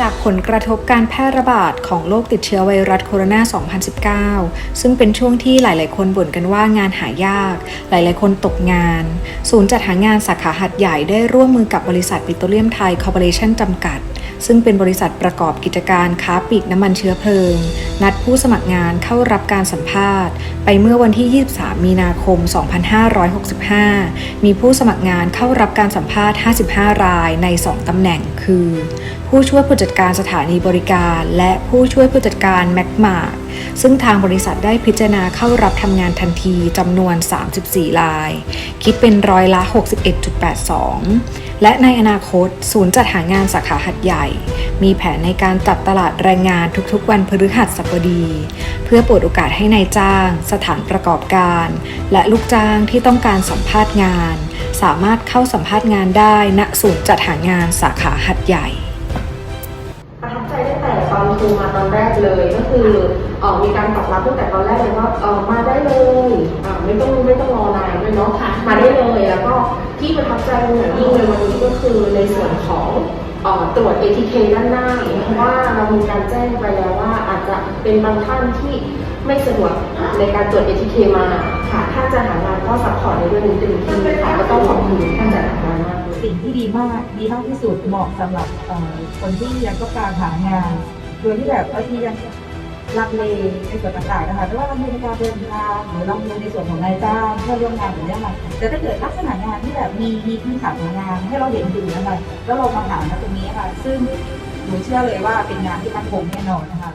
จากผลกระทบการแพร่ระบาดของโรคติดเชื้อไวรัสโคโรนา 2019 ซึ่งเป็นช่วงที่หลาย ๆ คนบ่นกันว่างานหายาก หลาย ๆ คนตกงาน ศูนย์จัดหางานสาขาหัดใหญ่ได้ร่วมมือกับบริษัทปิโตรเลียมไทยคอร์ปอเรชั่นจำกัด ซึ่งเป็นบริษัทประกอบกิจการค้าปลีกน้ำมันเชื้อเพลิง นัดผู้สมัครงานเข้ารับการสัมภาษณ์ ไปเมื่อวันที่ 23 มีนาคม 2565 มีผู้สมัครงานเข้ารับการสัมภาษณ์ 55 รายใน 2 ตำแหน่งคือ ผู้ช่วยผู้จัดการสถานีบริการ และผู้ช่วยผู้จัดการแมกมา ซึ่งทางบริษัทได้พิจารณาเข้ารับทำงานทันทีจำนวน 34 ราย คิดเป็นร้อยละ 61.82 และในอนาคต ศูนย์จัดหางานสาขาหัดใหญ่ มีแผนในการจัดตลาดแรงงานทุกๆ วันพฤหัสบดี เพื่อเปิดโอกาสให้ในายจ้าง สถานประกอบการ และลูกจ้างที่ต้องการสัมภาษณ์งาน สามารถเข้าสัมภาษณ์งานได้ณศูนย์จัดหางานสาขาหัดใหญ่ แต่ตอนโทรมาตอนแรกเลยก็คือเออมีการตอบรับตั้งแต่ตอนแรกเลยว่าเออมาได้เลยอ่าไม่ต้องไม่ต้องรอนานด้วยเนาะมาได้เลยแล้วก็ที่ประทับใจอย่างยิ่งเลยวันนี้ก็คือในส่วนของเอ่อตรวจ ATK ด้านหน้าเพราะว่าเรามีการแจ้งไปแล้วว่าอาจจะเป็นบางท่านที่ไม่สะดวกในการตรวจ ATK มาค่ะถ้าจะหางานก็ซัพพอร์ตในเรื่องนี้เต็มที่ค่ะก็ต้องขอบคุณท่านจัดหางานมากเลยสิ่งที่ดีมากดีมากที่สุดเหมาะสำหรับเอ่อคนที่ยังต้องการหางาน โดยที่แบบบางทียังลังเลในส่วนต่างๆนะคะไม่ว่าลังเลในการเดินทางหรือลังเลในส่วนของนายจ้างเพื่อร่วมงานหรือยังไงแต่ถ้าเกิดลักษณะงานที่แบบมีมีพื้นฐานของงานให้เราเห็นอยู่นะคะแล้วเรามาหาณตรงนี้ค่ะ ซึ่งหนูเชื่อเลยว่าเป็นงานที่มั่นคงแน่นอนนะคะ